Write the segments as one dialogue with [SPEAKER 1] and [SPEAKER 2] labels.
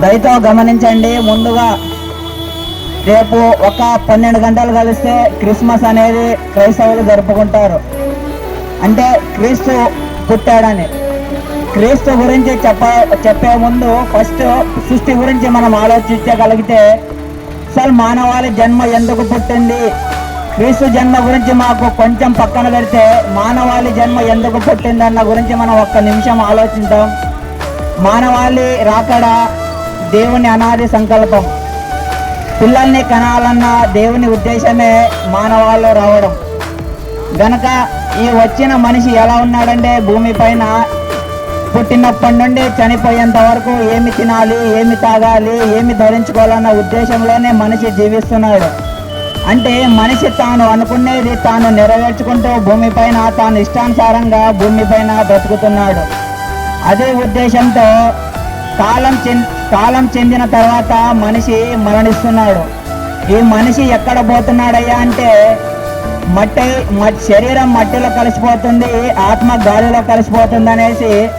[SPEAKER 1] దయతో గమనించండి. ముందుగా రేపు ఒక పన్నెండు గంటలు కలిస్తే క్రిస్మస్ అనేది క్రైస్తవులు జరుపుకుంటారు. అంటే క్రీస్తు పుట్టాడని. క్రీస్తు గురించి చెప్ప చెప్పే ముందు ఫస్ట్ సృష్టి గురించి మనం ఆలోచించగలిగితే అసలు మానవాళి జన్మ ఎందుకు పుట్టింది? క్రీస్తు జన్మ గురించి మాకు కొంచెం పక్కన పెడితే మానవాళి జన్మ ఎందుకు పుట్టింది అన్న గురించి మనం ఒక్క నిమిషం ఆలోచిద్దాం. మానవాళి రాకడ దేవుని అనాది సంకల్పం. పిల్లల్ని కనాలన్న దేవుని ఉద్దేశమే మానవాళ్ళు రావడం. గనక ఈ వచ్చిన మనిషి ఎలా ఉన్నాడంటే భూమి పైన పుట్టినప్పటి నుండి చనిపోయేంత వరకు ఏమి తినాలి ఏమి తాగాలి ఏమి ధరించుకోవాలన్న ఉద్దేశంలోనే మనిషి జీవిస్తున్నాడు. అంటే మనిషి తాను అనుకునేది తాను నెరవేర్చుకుంటూ భూమిపైన తాను ఇష్టానుసారంగా భూమిపైన బ్రతుకుతున్నాడు. అదే ఉద్దేశంతో కాలం చె కాలం చెందిన తర్వాత మనిషి మరణిస్తున్నాడు. ఈ మనిషి ఎక్కడ పోతున్నాడయ్యా అంటే మట్టి మట్టి శరీరం మట్టిలో కలిసిపోతుంది ఆత్మ గాలిలో కలిసిపోతుంది అనేసి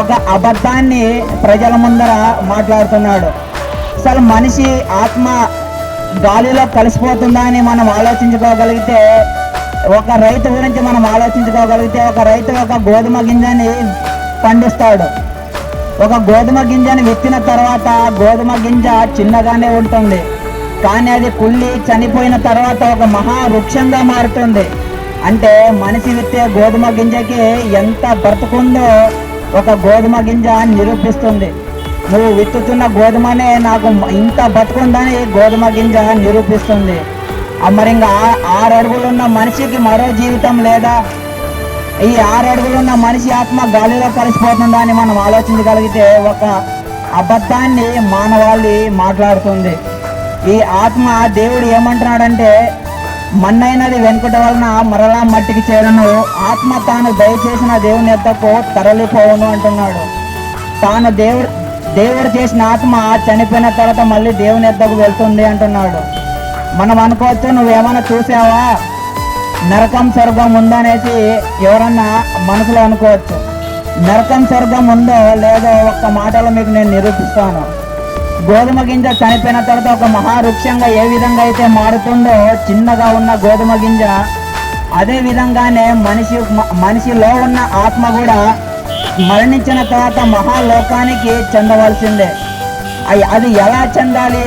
[SPEAKER 1] ఒక అబద్ధాన్ని ప్రజల ముందర మాట్లాడుతున్నాడు. అసలు మనిషి ఆత్మ గాలిలో కలిసిపోతుందా అని మనం ఆలోచించుకోగలిగితే ఒక రైతు గురించి మనం ఆలోచించుకోగలిగితే ఒక రైతు ఒక గోధుమ గింజని పండిస్తాడు. ఒక గోధుమ గింజని విత్తిన తర్వాత గోధుమ గింజ చిన్నగానే ఉంటుంది. కానీ అది కుళ్ళి చనిపోయిన తర్వాత ఒక మహా వృక్షంగా మారుతుంది. అంటే మనిషి విత్తే గోధుమ గింజకి ఎంత బ్రతుకుందో ఒక గోధుమ గింజ నిరూపిస్తుంది. నువ్వు విత్తుతున్న గోధుమనే నాకు ఇంత బతుకుందని గోధుమ గింజ నిరూపిస్తుంది. ఆ మరి ఇంకా ఆ- ఆరు అడుగులున్న మనిషికి మరో జీవితం లేదా? ఈ ఆరు అడుగులున్న మనిషి ఆత్మ గాలిలో కలిసిపోతుందా అని మనం ఆలోచించగలిగితే ఒక అబద్ధాన్ని మానవాళి మాట్లాడుతుంది. ఈ ఆత్మ దేవుడు ఏమంటున్నాడంటే మన్నైనది వెనుకట వలన మరలా మట్టికి చేరను. ఆత్మ తాను దయచేసిన దేవుని ఎద్దకు తరలిపోవను అంటున్నాడు. తాను దేవుడు దేవుడు చేసిన ఆత్మ చనిపోయిన తర్వాత మళ్ళీ దేవుని ఎద్దకు వెళ్తుంది అంటున్నాడు. మనం అనుకోవచ్చు నువ్వేమైనా చూసావా? నరకం స్వర్గం ఉందనేసి ఎవరన్నా మనసులో అనుకోవచ్చు. నరకం స్వర్గం ఉందో లేదో ఒక్క మాటలో మీకు నేను నిరూపిస్తాను. గోధుమ గింజ చనిపోయిన తర్వాత ఒక మహావృక్షంగా ఏ విధంగా అయితే మారుతుందో చిన్నగా ఉన్న గోధుమ గింజ అదే విధంగానే మనిషి మనిషిలో ఉన్న ఆత్మ కూడా మరణించిన తర్వాత మహాలోకానికి చెందవలసిందే. అది ఎలా చెందాలి?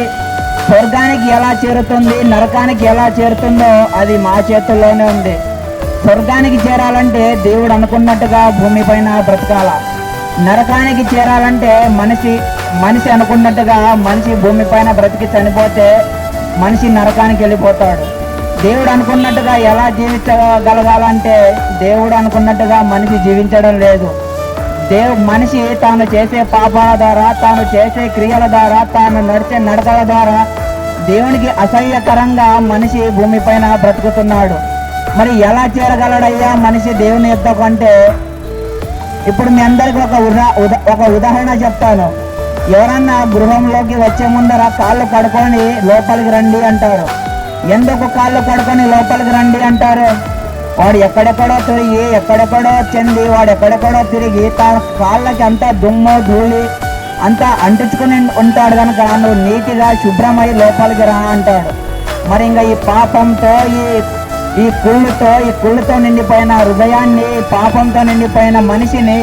[SPEAKER 1] స్వర్గానికి ఎలా చేరుతుంది నరకానికి ఎలా చేరుతుందో అది మా చేతుల్లోనే ఉంది. స్వర్గానికి చేరాలంటే దేవుడు అనుకున్నట్టుగా భూమిపైన బ్రతకాల. నరకానికి చేరాలంటే మనిషి మనిషి అనుకున్నట్టుగా మనిషి భూమిపైన బ్రతికి చనిపోతే మనిషి నరకానికి వెళ్ళిపోతాడు. దేవుడు అనుకున్నట్టుగా ఎలా జీవించగలగాలంటే దేవుడు అనుకున్నట్టుగా మనిషి జీవించడం లేదు. దేవు మనిషి తాను చేసే పాపాల ద్వారా తాను చేసే క్రియల ద్వారా తాను నడిచే నడకల ద్వారా దేవునికి అసహ్యకరంగా మనిషి భూమిపైన బ్రతుకుతున్నాడు. మరి ఎలా చేరగలడయ్యా మనిషి దేవుని ఎద్దకు అంటే? ఇప్పుడు మీ అందరికి ఒక ఉదా ఉదా- ఒక ఉదాహరణ చెప్తాను. ఎవరన్నా గృహంలోకి వచ్చే ముందర కాళ్ళు కడుకొని లోపలికి రండి అంటారు. ఎందుకు కాళ్ళు కడుకొని లోపలికి రండి అంటారు? వాడు ఎక్కడెక్కడో తిరిగి ఎక్కడెక్కడో చెంది వాడు ఎక్కడెక్కడో తిరిగి తన కాళ్ళకి అంతా దుమ్ము ధూళి అంతా అంటించుకుని ఉంటాడు కనుక నువ్వు నీటిగా శుభ్రమై లోపలికి రా అంటాడు. మరి ఇంకా ఈ పాపంతో ఈ ఈ కుళ్ళుతో ఈ కుళ్ళుతో నిండిపోయిన హృదయాన్ని పాపంతో నిండిపోయిన మనిషిని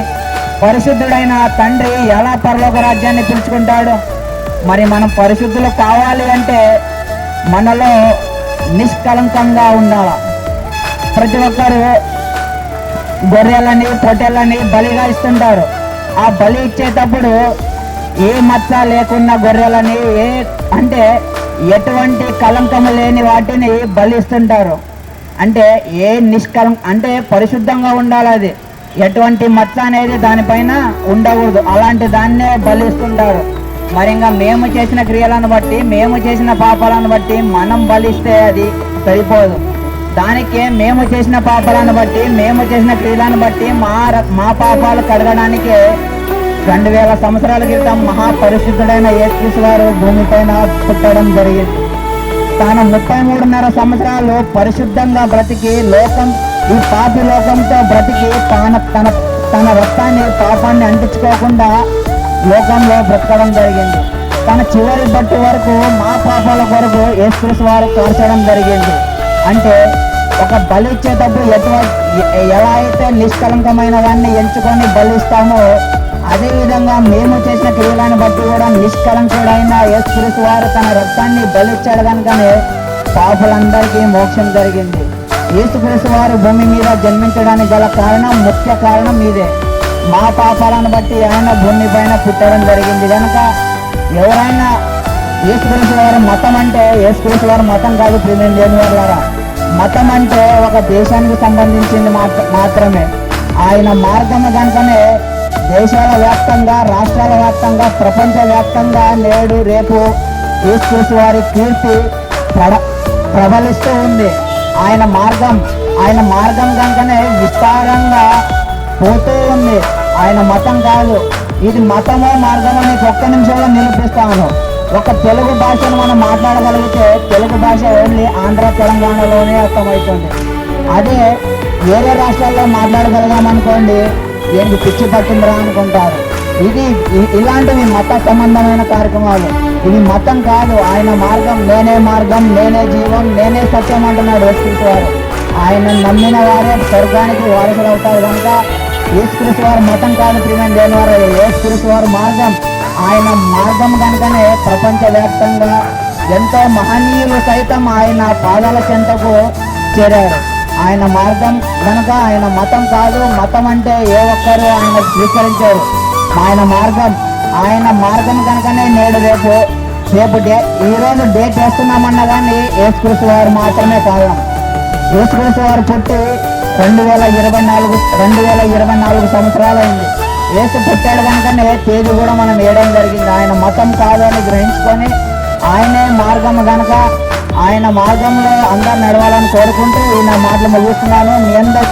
[SPEAKER 1] పరిశుద్ధుడైన తండ్రి ఎలా పరలోక రాజ్యాన్ని పిలుచుకుంటాడు? మరి మనం పరిశుద్ధులు కావాలి అంటే మనలో నిష్కలంకంగా ఉండాలి? ప్రతి ఒక్కరు గొర్రెలని పొట్టెలని బలిగా ఇస్తుంటారు. ఆ బలి ఇచ్చేటప్పుడు ఏ మచ్చ లేకున్న గొర్రెలని ఏ అంటే ఎటువంటి కలంకము లేని వాటిని బలిస్తుంటారు. అంటే ఏ నిష్కలం అంటే పరిశుద్ధంగా ఉండాలి అది. ఎటువంటి మచ్చ అనేది దానిపైన ఉండకూడదు. అలాంటి దాన్నే బలిస్తుంటారు. మరి ఇంకా మేము చేసిన క్రియలను బట్టి మేము చేసిన పాపాలను బట్టి మనం బలిస్తే అది సరిపోదు. దానికి మేము చేసిన పాపాలను బట్టి మేము చేసిన క్రియలను బట్టి మా ర- మా పాపాలు కడగడానికి రెండు వేల సంవత్సరాల క్రితం మహాపరిశుద్ధుడైన యేసు వారు భూమిపైన పుట్టడం జరిగింది. తాను ముప్పై మూడున్నర సంవత్సరాలు పరిశుద్ధంగా బ్రతికి లోకం ఈ పాపి లోకంతో బ్రతికి తాను తన తన రక్తాన్ని పాపాన్ని అంటించుకోకుండా లోకంలో బ్రతకడం జరిగింది. తన చివరి బట్టి వరకు మా పాపాల కొరకు యేసుక్రీస్తు వారు కార్చడం జరిగింది. అంటే ఒక బలి ఇచ్చేటప్పుడు ఎటువంటి ఎలా అయితే నిష్కలంకమైన వాడిని ఎంచుకొని బలిస్తామో అదేవిధంగా మేము చేసిన క్రియలను బట్టి కూడా నిష్కలంకుడైన యేసుక్రీస్తు వారు తన రక్తాన్ని బలిచ్చాడు కనుకనే పాపులందరికీ మోక్షం జరిగింది. యేసుక్రీస్తు వారు భూమి మీద జన్మించడానికి గల కారణం ముఖ్య కారణం ఇదే. మా పాపాలను బట్టి ఆయన భూమి పైన పుట్టడం జరిగింది కనుక ఎవరైనా యేసుక్రీస్తు వారి మతం అంటే యేసుక్రీస్తు వారి మతం కాదు ప్రేమ లేని వాళ్ళారా మతం అంటే ఒక దేశానికి సంబంధించింది మాత్రమే. ఆయన మార్గము కనుకనే దేశాల వ్యాప్తంగా రాష్ట్రాల వ్యాప్తంగా ప్రపంచ వ్యాప్తంగా నేడు రేపు క్రీస్తు వారి కీర్తి ప్రబ ప్రబలిస్తూ ఉంది. ఆయన మార్గం ఆయన మార్గం కనుకనే విస్తారంగా పోతూ ఉంది. ఆయన మతం కాదు. ఇది మతమో మార్గమో నీకు ఒక్క నిమిషంలో నిరూపిస్తాను. ఒక తెలుగు భాషను మనం మాట్లాడగలిగితే తెలుగు భాష ఓన్లీ ఆంధ్ర తెలంగాణలోనే అర్థమవుతుంది. అదే వేరే రాష్ట్రాల్లో మాట్లాడగలిగామనుకోండి ఏంటి పిచ్చి పట్టిందిరా అనుకుంటారు. ఇది ఇలాంటివి మత సంబంధమైన కార్యక్రమాలు. ఇది మతం కాదు ఆయన మార్గం నేనే మార్గం నేనే జీవం నేనే సత్యం అంటున్నాడు యేసుకృష్ణ వారు. ఆయన నమ్మిన వారే స్వర్గానికి వారసులు అవుతారు కనుక యేసుకృష్ణ వారు మతం కాదు ప్రియమైన దేని వారు యేసుకృష్ణ వారు మార్గం. ఆయన మార్గం కనుకనే ప్రపంచవ్యాప్తంగా ఎంతో మహనీయులు సైతం ఆయన పాదాల చెంతకు చేరారు. ఆయన మార్గం కనుక ఆయన మతం కాదు మతం అంటే ఏ ఒక్కరు ఆయన స్వీకరించారు. ఆయన మార్గం ఆయన మార్గం కనుకనే నేడు రేపు రేపు డే ఈ రోజు డేట్ వేస్తున్నామన్నా కానీ యేసుకృష్ణ వారు మాత్రమే కారణం యేసుకృష్ణ వారు పుట్టి రెండు వేల ఇరవై నాలుగు రెండు వేల ఇరవై నాలుగు సంవత్సరాలైంది. వేసి పుట్టాడు కనుకనే తేదీ కూడా మనం వేయడం జరిగింది. ఆయన మతం కాదని గ్రహించుకొని ఆయనే మార్గం కనుక ఆయన మార్గంలో అందరు నడవాలని కోరుకుంటూ ఈయన నా మాటలు ముగిస్తున్నాను. మీ అందరు